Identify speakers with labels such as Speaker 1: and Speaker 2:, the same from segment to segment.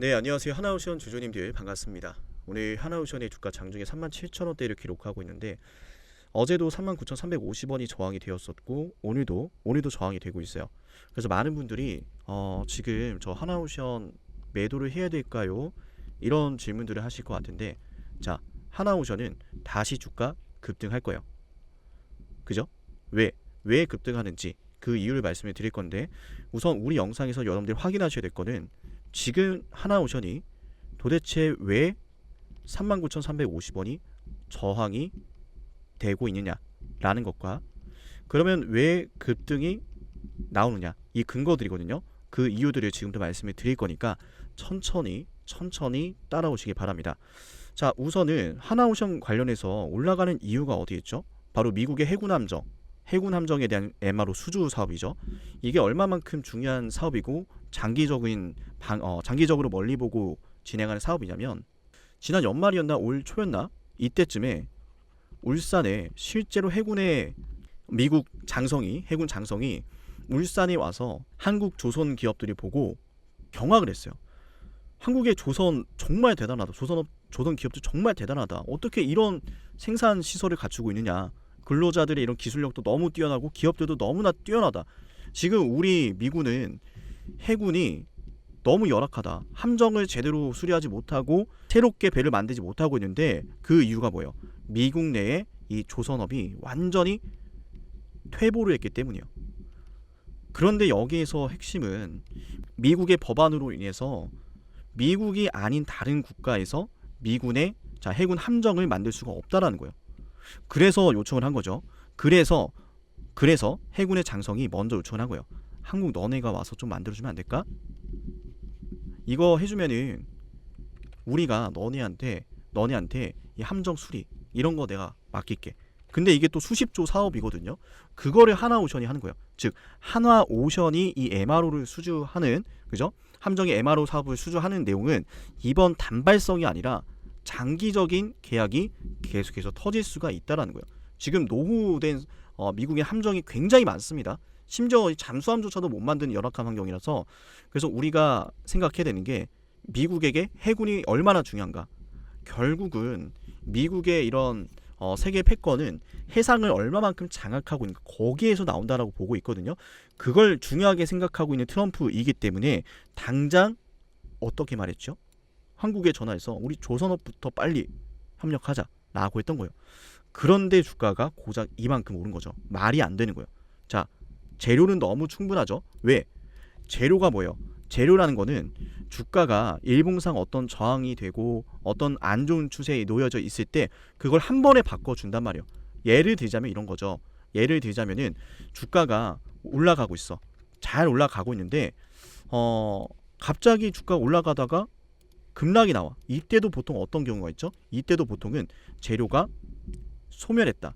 Speaker 1: 네, 안녕하세요. 하나오션 주주님들 반갑습니다. 오늘 하나오션의 주가 장중에 37,000원대를 기록하고 있는데 어제도 39,350원이 저항이 되었었고 오늘도 오늘도 저항이 되고 있어요. 그래서 많은 분들이 어, 지금 저 하나오션 매도를 해야 될까요? 이런 질문들을 하실 것 같은데 자, 하나오션은 다시 주가 급등할 거예요. 그죠? 왜? 왜 급등하는지 그 이유를 말씀을 드릴 건데 우선 우리 영상에서 여러분들이 확인하셔야 될 거는 지금 하나오션이 도대체 왜 39,350원이 저항이 되고 있느냐라는 것과 그러면 왜 급등이 나오느냐 이 근거들이거든요. 그 이유들을 지금부터 말씀을 드릴 거니까 천천히 천천히 따라오시기 바랍니다. 자 우선은 하나오션 관련해서 올라가는 이유가 어디 있죠? 바로 미국의 해군 함정 해군 함정에 대한 MRO 수주 사업이죠. 이게 얼마만큼 중요한 사업이고 장기적인 방, 어, 장기적으로 멀리 보고 진행하는 사업이냐면 지난 연말이었나 올 초였나 이때쯤에 울산에 실제로 해군의 미국 장성이 해군 장성이 울산에 와서 한국 조선 기업들이 보고 경악을 했어요. 한국의 조선 정말 대단하다. 조선업 조선 기업들 정말 대단하다. 어떻게 이런 생산 시설을 갖추고 있느냐. 근로자들의 이런 기술력도 너무 뛰어나고 기업들도 너무나 뛰어나다. 지금 우리 미군은 해군이 너무 열악하다. 함정을 제대로 수리하지 못하고 새롭게 배를 만들지 못하고 있는데 그 이유가 뭐예요? 미국 내에 이 조선업이 완전히 퇴보를 했기 때문이에요. 그런데 여기에서 핵심은 미국의 법안으로 인해서 미국이 아닌 다른 국가에서 미군의 자 해군 함정을 만들 수가 없다라는 거예요. 그래서 요청을 한 거죠. 그래서 그래서 해군의 장성이 먼저 요청을 한 거예요. 한국 너네가 와서 좀 만들어주면 안 될까? 이거 해주면은 우리가 너네한테 너네한테 이 함정 수리 이런 거 내가 맡길게. 근데 이게 또 수십조 사업이거든요. 그거를 하나오션이 하는 거예요. 즉 하나오션이 이 MRO를 수주하는 그죠? 함정의 MRO 사업을 수주하는 내용은 이번 단발성이 아니라 장기적인 계약이 계속해서 터질 수가 있다라는 거예요. 지금 노후된 어, 미국의 함정이 굉장히 많습니다. 심지어 잠수함조차도 못 만드는 열악한 환경이라서 그래서 우리가 생각해야 되는 게 미국에게 해군이 얼마나 중요한가. 결국은 미국의 이런 어, 세계 패권은 해상을 얼마만큼 장악하고 있는가 거기에서 나온다라고 보고 있거든요. 그걸 중요하게 생각하고 있는 트럼프이기 때문에 당장 어떻게 말했죠? 한국에 전화해서 우리 조선업부터 빨리 협력하자라고 했던 거예요. 그런데 주가가 고작 이만큼 오른 거죠. 말이 안 되는 거예요. 자, 재료는 너무 충분하죠. 왜? 재료가 뭐예요? 재료라는 거는 주가가 일봉상 어떤 저항이 되고 어떤 안 좋은 추세에 놓여져 있을 때 그걸 한 번에 바꿔 준단 말이에요. 예를 들자면 이런 거죠. 예를 들자면은 주가가 올라가고 있어. 잘 올라가고 있는데 어 갑자기 주가 올라가다가 급락이 나와. 이때도 보통 어떤 경우가 있죠? 이때도 보통은 재료가 소멸했다.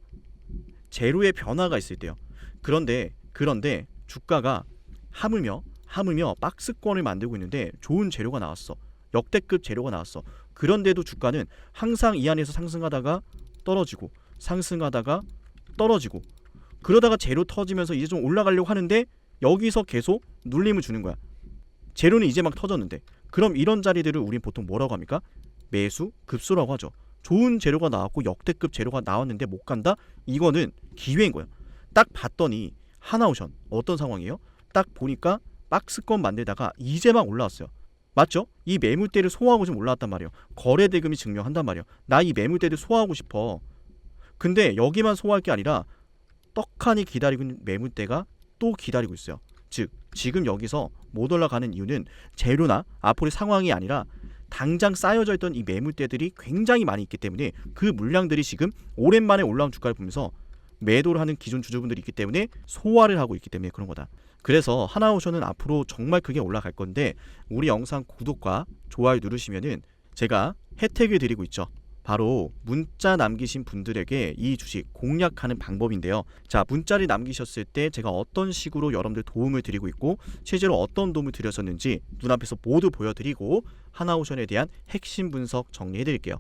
Speaker 1: 재료의 변화가 있을 때요. 그런데 그런데 주가가 하물며 하물며 박스권을 만들고 있는데 좋은 재료가 나왔어. 역대급 재료가 나왔어. 그런데도 주가는 항상 이 안에서 상승하다가 떨어지고 상승하다가 떨어지고 그러다가 재료 터지면서 이제 좀 올라가려고 하는데 여기서 계속 눌림을 주는 거야. 재료는 이제 막 터졌는데 그럼 이런 자리들을 우린 보통 뭐라고 합니까? 매수 급소라고 하죠. 좋은 재료가 나왔고 역대급 재료가 나왔는데 못 간다? 이거는 기회인 거야. 딱 봤더니 하나오션 어떤 상황이에요? 딱 보니까 박스권 만들다가 이제 막 올라왔어요. 맞죠? 이 매물대를 소화하고 좀 올라왔단 말이에요. 거래 대금이 증명한단 말이에요. 나 이 매물대를 소화하고 싶어. 근데 여기만 소화할 게 아니라 떡하니 기다리고 있는 매물대가 또 기다리고 있어요. 즉 지금 여기서 못 올라가는 이유는 재료나 앞으로의 상황이 아니라 당장 쌓여져 있던 이 매물대들이 굉장히 많이 있기 때문에 그 물량들이 지금 오랜만에 올라온 주가를 보면서 매도를 하는 기존 주주분들이 있기 때문에 소화를 하고 있기 때문에 그런 거다. 그래서 하나오션은 앞으로 정말 크게 올라갈 건데 우리 영상 구독과 좋아요 누르시면은 제가 혜택을 드리고 있죠. 바로 문자 남기신 분들에게 이 주식 공략하는 방법인데요. 자, 문자를 남기셨을 때 제가 어떤 식으로 여러분들 도움을 드리고 있고 실제로 어떤 도움을 드렸었는지 눈앞에서 모두 보여드리고 하나오션에 대한 핵심 분석 정리해 드릴게요.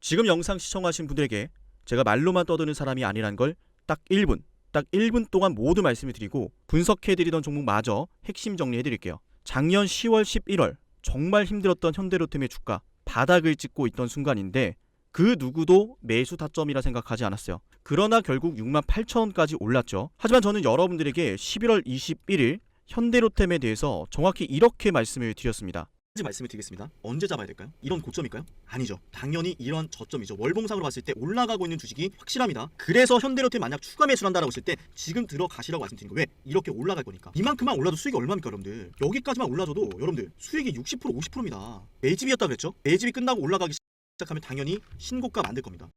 Speaker 1: 지금 영상 시청하신 분들에게 제가 말로만 떠드는 사람이 아니란 걸 딱 1분, 딱 1분 동안 모두 말씀을 드리고 분석해 드리던 종목마저 핵심 정리해 드릴게요. 작년 10월 11월 정말 힘들었던 현대로템의 주가 바닥을 찍고 있던 순간인데 그 누구도 매수 타점이라 생각하지 않았어요. 그러나 결국 6만 8천 원까지 올랐죠. 하지만 저는 여러분들에게 11월 21일 현대로템에 대해서 정확히 이렇게 말씀을 드렸습니다.
Speaker 2: 말씀을 드리겠습니다. 언제 잡아야 될까요? 이런 고점일까요? 아니죠. 당연히 이런 저점이죠. 월봉상으로 봤을 때 올라가고 있는 주식이 확실합니다. 그래서 현대로템 만약 추가 매수를 한다라고 했을 때 지금 들어가시라고 말씀드린 거 왜? 이렇게 올라갈 거니까. 이만큼만 올라도 수익이 얼마입니까, 여러분들? 여기까지만 올라줘도 여러분들 수익이 60% 50%입니다. 매집이었다 그랬죠? 매집이 끝나고 올라가기 시작하면 당연히 신고가 만들 겁니다.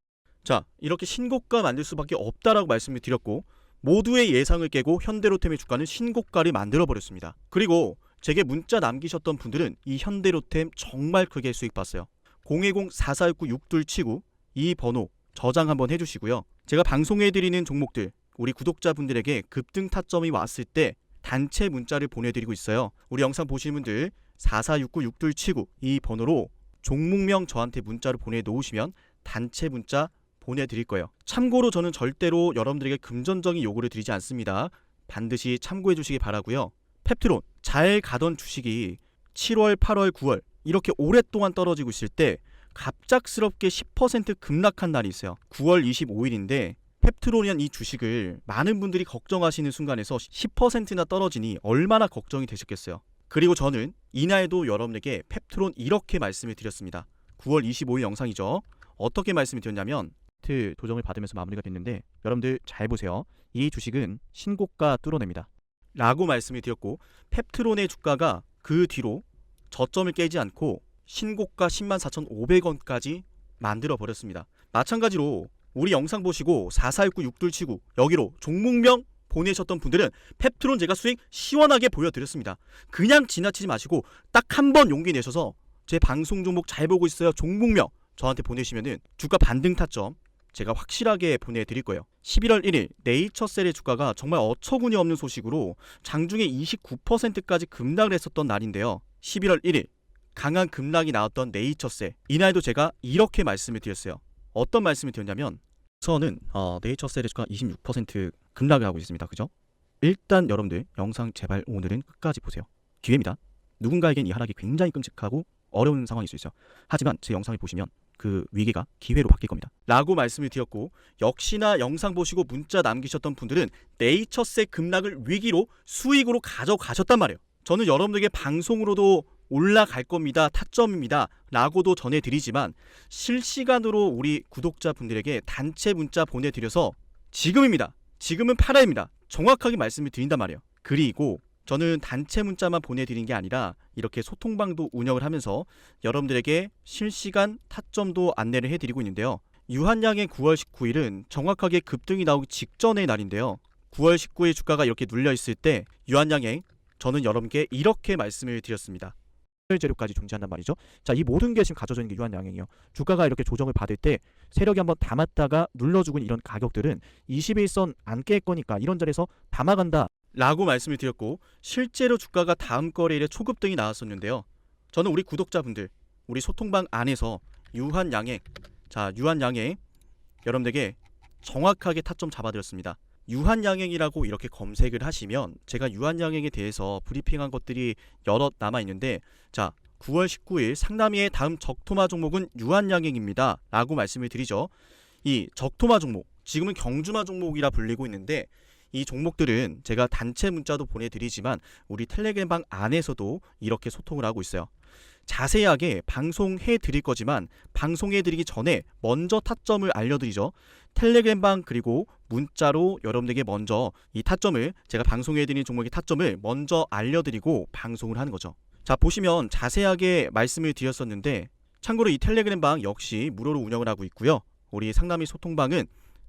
Speaker 1: 자, 이렇게 신고가 만들 수밖에 없다라고 말씀을 드렸고 모두의 예상을 깨고 현대로템의 주가는 신고가를 만들어 버렸습니다. 그리고 제게 문자 남기셨던 분들은 이 현대로템 정말 크게 수익 봤어요. 010-4469-6279이 번호 저장 한번 해주시고요. 제가 방송해 드리는 종목들 우리 구독자분들에게 급등 타점이 왔을 때 단체 문자를 보내드리고 있어요. 우리 영상 보시는 분들 4469-6279 이 번호로 종목명 저한테 문자를 보내놓으시면 단체 문자 보내드릴 거예요. 참고로 저는 절대로 여러분들에게 금전적인 요구를 드리지 않습니다. 반드시 참고해 주시기 바라고요. 펩트론 잘 가던 주식이 7월, 8월, 9월 이렇게 오랫동안 떨어지고 있을 때 갑작스럽게 10% 급락한 날이 있어요. 9월 25일인데 펩트론이란 이 주식을 많은 분들이 걱정하시는 순간에서 10%나 떨어지니 얼마나 걱정이 되셨겠어요. 그리고 저는 이날도 여러분에게 펩트론 이렇게 말씀을 드렸습니다. 9월 25일 영상이죠. 어떻게 말씀을 드렸냐면 트 도정을 받으면서 마무리가 됐는데 여러분들 잘 보세요. 이 주식은 신고가 뚫어냅니다. 라고 말씀을 드렸고 펩트론의 주가가 그 뒤로 저점을 깨지 않고 신고가 10만 4,500원까지 만들어 버렸습니다. 마찬가지로 우리 영상 보시고 4469-6279 여기로 종목명 보내셨던 분들은 펩트론 제가 수익 시원하게 보여드렸습니다. 그냥 지나치지 마시고 딱 한 번 용기 내셔서 제 방송 종목 잘 보고 있어요. 종목명 저한테 보내시면은 주가 반등 타점 제가 확실하게 보내드릴 거예요. 11월 1일 네이처셀의 주가가 정말 어처구니 없는 소식으로 장중에 29%까지 급락을 했었던 날인데요. 11월 1일 강한 급락이 나왔던 네이처셀 이날도 제가 이렇게 말씀을 드렸어요. 어떤 말씀을 드렸냐면 우선은 어, 네이처셀의 주가 26% 급락을 하고 있습니다. 그죠? 일단 여러분들 영상 제발 오늘은 끝까지 보세요. 기회입니다. 누군가에겐 이 하락이 굉장히 끔찍하고 어려운 상황일 수 있어요. 하지만 제 영상을 보시면 그 위기가 기회로 바뀔 겁니다. 라고 말씀을 드렸고 역시나 영상 보시고 문자 남기셨던 분들은 네이처스의 급락을 위기로 수익으로 가져가셨단 말이에요. 저는 여러분들에게 방송으로도 올라갈 겁니다. 타점입니다. 라고도 전해드리지만 실시간으로 우리 구독자분들에게 단체 문자 보내드려서 지금입니다. 지금은 팔아입니다. 정확하게 말씀을 드린단 말이에요. 그리고 저는 단체 문자만 보내드린 게 아니라 이렇게 소통방도 운영을 하면서 여러분들에게 실시간 타점도 안내를 해드리고 있는데요. 유한양의 9월 19일은 정확하게 급등이 나오기 직전의 날인데요. 9월 19일 주가가 이렇게 눌려 있을 때 유한양행 저는 여러분께 이렇게 말씀을 드렸습니다. 재료까지 존재한단 말이죠. 자, 이 모든 게 지금 가져져 있는 게 유한양행이에요. 주가가 이렇게 조정을 받을 때 세력이 한번 담았다가 눌러주고 이런 가격들은 21선 안 깰 거니까 이런 자리에서 담아간다. 라고 말씀을 드렸고 실제로 주가가 다음 거래일에 초급 등이 나왔었는데요. 저는 우리 구독자분들, 우리 소통방 안에서 유한양행, 자 유한양행 여러분들에게 정확하게 타점 잡아드렸습니다. 유한 양행이라고 이렇게 검색을 하시면 제가 유한 양행에 대해서 브리핑한 것들이 여럿 남아 있는데 자 9월 19일 상남이의 다음 적토마 종목은 유한 양행입니다. 라고 말씀을 드리죠. 이 적토마 종목 지금은 경주마 종목이라 불리고 있는데 이 종목들은 제가 단체 문자도 보내드리지만 우리 텔레그램방 안에서도 이렇게 소통을 하고 있어요. 자세하게 방송해 드릴 거지만 방송해 드리기 전에 먼저 타점을 알려드리죠. 텔레그램방 그리고 문자로 여러분들에게 먼저 이 타점을 제가 방송해 드리는 종목의 타점을 먼저 알려드리고 방송을 하는 거죠. 자 보시면 자세하게 말씀을 드렸었는데 참고로 이 텔레그램방 역시 무료로 운영을 하고 있고요. 우리 상남이 소통방은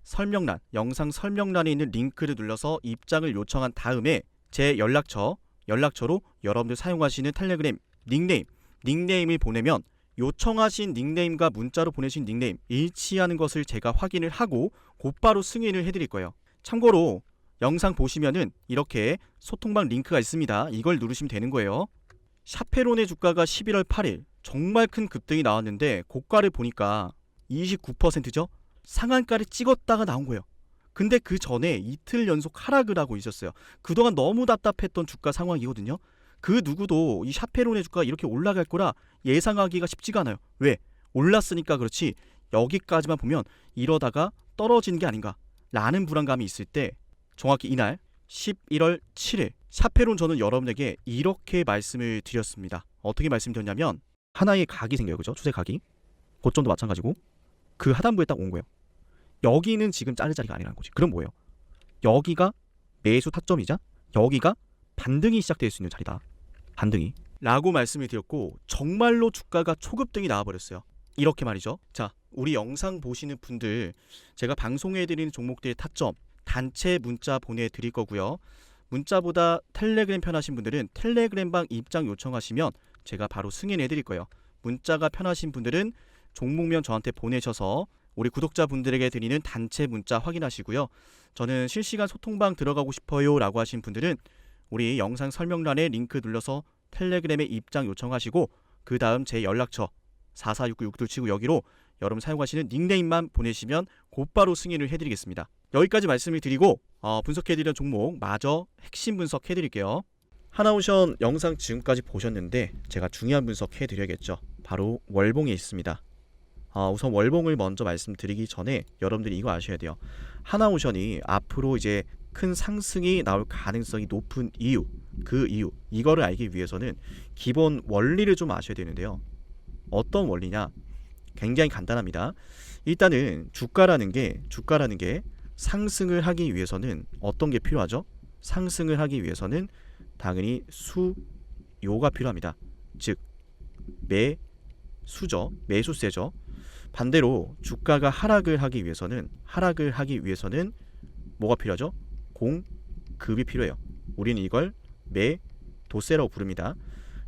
Speaker 1: 설명란, 영상 설명란에 있는 링크를 눌러서 입장을 요청한 다음에 제 연락처, 연락처로 여러분들 사용하시는 텔레그램 닉네임, 닉네임을 보내면 요청하신 닉네임과 문자로 보내신 닉네임 일치하는 것을 제가 확인을 하고 곧바로 승인을 해드릴 거예요. 참고로 영상 보시면은 이렇게 소통방 링크가 있습니다. 이걸 누르시면 되는 거예요. 샤페론의 주가가 11월 8일 정말 큰 급등이 나왔는데 고가를 보니까 29%죠. 상한가를 찍었다가 나온 거예요. 근데 그 전에 이틀 연속 하락을 하고 있었어요. 그동안 너무 답답했던 주가 상황이거든요. 그 누구도 이 샤페론의 주가가 이렇게 올라갈 거라 예상하기가 쉽지가 않아요. 왜? 올랐으니까 그렇지 여기까지만 보면 이러다가 떨어지는 게 아닌가라는 불안감이 있을 때 정확히 이날 11월 7일 샤페론 저는 여러분에게 이렇게 말씀을 드렸습니다. 어떻게 말씀드렸냐면 하나의 각이 생겨요. 그죠? 추세 각이. 고점도 마찬가지고 그 하단부에 딱 온 거예요. 여기는 지금 자를 자리가 아니라는 거지. 그럼 뭐예요? 여기가 매수 타점이자 여기가 반등이 시작될 수 있는 자리다. 반등이. 라고 말씀을 드렸고 정말로 주가가 초급등이 나와버렸어요. 이렇게 말이죠. 자, 우리 영상 보시는 분들 제가 방송해드리는 종목들의 타점 단체 문자 보내드릴 거고요. 문자보다 텔레그램 편하신 분들은 텔레그램방 입장 요청하시면 제가 바로 승인해드릴 거예요. 문자가 편하신 분들은 종목명 저한테 보내셔서 우리 구독자분들에게 드리는 단체 문자 확인하시고요. 저는 실시간 소통방 들어가고 싶어요 라고 하신 분들은 우리 영상 설명란에 링크 눌러서 텔레그램에 입장 요청하시고 그 다음 제 연락처 4469 치고 여기로 여러분 사용하시는 닉네임만 보내시면 곧바로 승인을 해드리겠습니다. 여기까지 말씀을 드리고 어, 분석해드리는 종목 마저 핵심 분석해드릴게요. 하나오션 영상 지금까지 보셨는데 제가 중요한 분석해드려야겠죠. 바로 월봉에 있습니다. 아, 우선 월봉을 먼저 말씀드리기 전에 여러분들이 이거 아셔야 돼요. 하나오션이 앞으로 이제 큰 상승이 나올 가능성이 높은 이유, 그 이유, 이거를 알기 위해서는 기본 원리를 좀 아셔야 되는데요. 어떤 원리냐? 굉장히 간단합니다. 일단은 주가라는 게 주가라는 게 상승을 하기 위해서는 어떤 게 필요하죠? 상승을 하기 위해서는 당연히 수요가 필요합니다. 즉 매수죠. 매수세죠. 반대로 주가가 하락을 하기 위해서는 하락을 하기 위해서는 뭐가 필요하죠? 공급이 필요해요. 우리는 이걸 매도세라고 부릅니다.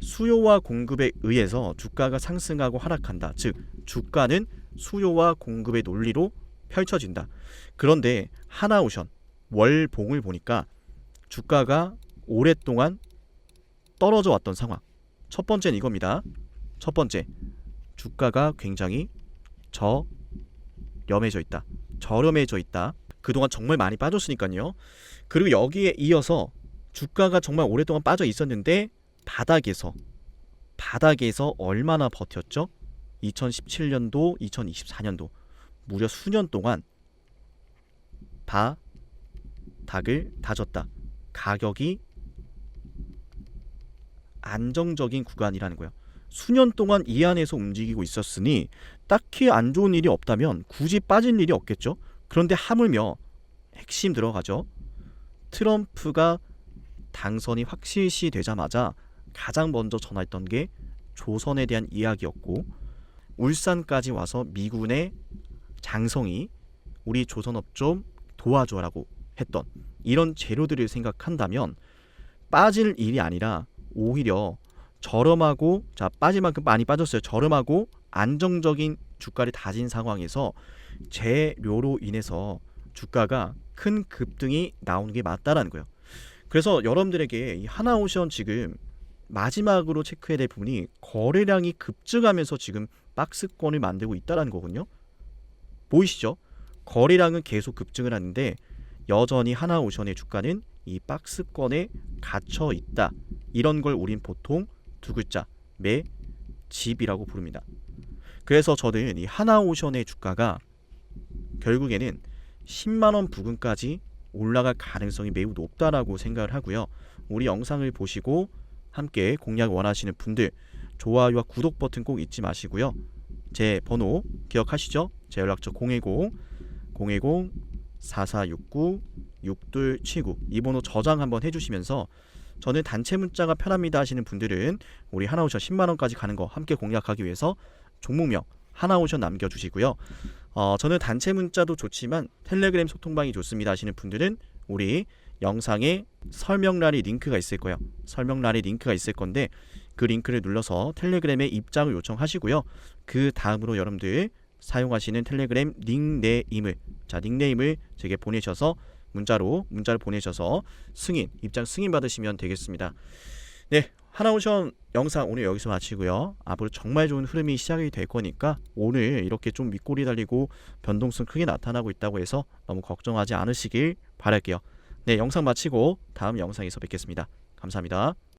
Speaker 1: 수요와 공급에 의해서 주가가 상승하고 하락한다. 즉 주가는 수요와 공급의 논리로 펼쳐진다. 그런데 하나오션 월봉을 보니까 주가가 오랫동안 떨어져 왔던 상황. 첫 번째는 이겁니다. 첫 번째 주가가 굉장히 저렴해져 있다. 저렴해져 있다. 그동안 정말 많이 빠졌으니까요. 그리고 여기에 이어서 주가가 정말 오랫동안 빠져 있었는데 바닥에서 바닥에서 얼마나 버텼죠? 2017년도, 2024년도 무려 수년 동안 바닥을 다졌다. 가격이 안정적인 구간이라는 거예요. 수년 동안 이 안에서 움직이고 있었으니 딱히 안 좋은 일이 없다면 굳이 빠질 일이 없겠죠. 그런데 하물며 핵심 들어가죠. 트럼프가 당선이 확실시 되자마자 가장 먼저 전화했던 게 조선에 대한 이야기였고 울산까지 와서 미군의 장성이 우리 조선업 좀 도와줘라고 했던 이런 재료들을 생각한다면 빠질 일이 아니라 오히려 저렴하고 자 빠질 만큼 많이 빠졌어요. 저렴하고 안정적인 주가를 다진 상황에서 재료로 인해서 주가가 큰 급등이 나오는 게 맞다라는 거예요. 그래서 여러분들에게 이 하나오션 지금 마지막으로 체크해야 될 부분이 거래량이 급증하면서 지금 박스권을 만들고 있다라는 거군요. 보이시죠? 거래량은 계속 급증을 하는데 여전히 하나오션의 주가는 이 박스권에 갇혀 있다. 이런 걸 우린 보통 두 글자 매 집이라고 부릅니다. 그래서 저는 이 하나오션의 주가가 결국에는 10만 원 부근까지 올라갈 가능성이 매우 높다라고 생각을 하고요. 우리 영상을 보시고 함께 공략 원하시는 분들 좋아요와 구독 버튼 꼭 잊지 마시고요. 제 번호 기억하시죠? 제 연락처 010 010 4469 6279 이 번호 저장 한번 해주시면서 저는 단체 문자가 편합니다 하시는 분들은 우리 하나오션 10만 원까지 가는 거 함께 공략하기 위해서 종목명 하나오션 남겨주시고요. 어, 저는 단체 문자도 좋지만 텔레그램 소통방이 좋습니다 하시는 분들은 우리 영상에 설명란에 링크가 있을 거예요. 설명란에 링크가 있을 건데 그 링크를 눌러서 텔레그램에 입장을 요청하시고요. 그 다음으로 여러분들 사용하시는 텔레그램 닉네임을 자 닉네임을 제게 보내셔서 문자로 문자를 보내셔서 승인 입장 승인 받으시면 되겠습니다. 네 하나오션 영상 오늘 여기서 마치고요. 앞으로 정말 좋은 흐름이 시작이 될 거니까 오늘 이렇게 좀 윗골이 달리고 변동성 크게 나타나고 있다고 해서 너무 걱정하지 않으시길 바랄게요. 네 영상 마치고 다음 영상에서 뵙겠습니다. 감사합니다.